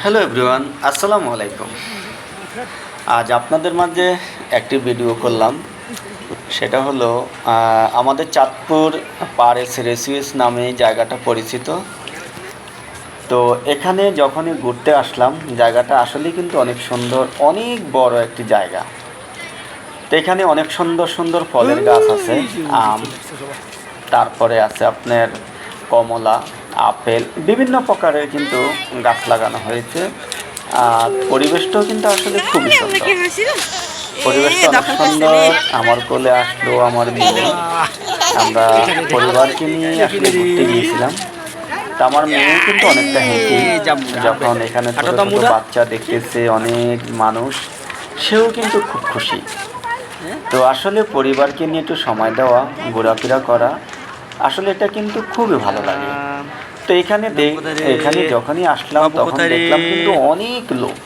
Hello everyone আসসালামু আলাইকুম। আজ আপনাদের মাঝে একটি ভিডিও করলাম। সেটা হলো আমাদের চাঁদপুর পারেস রেসিউস নামে জায়গাটা পরিচিত। তো এখানে যখনই ঘুরতে আসলাম, জায়গাটা আসলেই কিন্তু অনেক সুন্দর, অনেক বড় একটি জায়গা। তো এখানে অনেক সুন্দর সুন্দর ফলের গাছ আছে, আম, তারপরে আছে আপনার কমলা আপেল বিভিন্ন প্রকারের কিন্তু গাছ লাগানো হয়েছে। আর পরিবেশটাও কিন্তু আসলে খুবই সুন্দর। পরিবেশটা অনেক সুন্দর। আমার কোলে আসলো আমার মেয়ে আমরা পরিবারকে নিয়ে আসলে ঘুরতে গিয়েছিলাম। তা আমার মেয়ে কিন্তু অনেকটা হেঁটে যখন এখানে ছোটো ছোটো বাচ্চা দেখতেছে অনেক মানুষ সেও কিন্তু খুব খুশি। তো আসলে পরিবারকে নিয়ে একটু সময় দেওয়া ঘোরাফেরা করা আসলে এটা কিন্তু খুবই ভালো লাগে। তো এখানে এখানে যখনই আসলাম তখন দেখলাম কিন্তু অনেক লোক।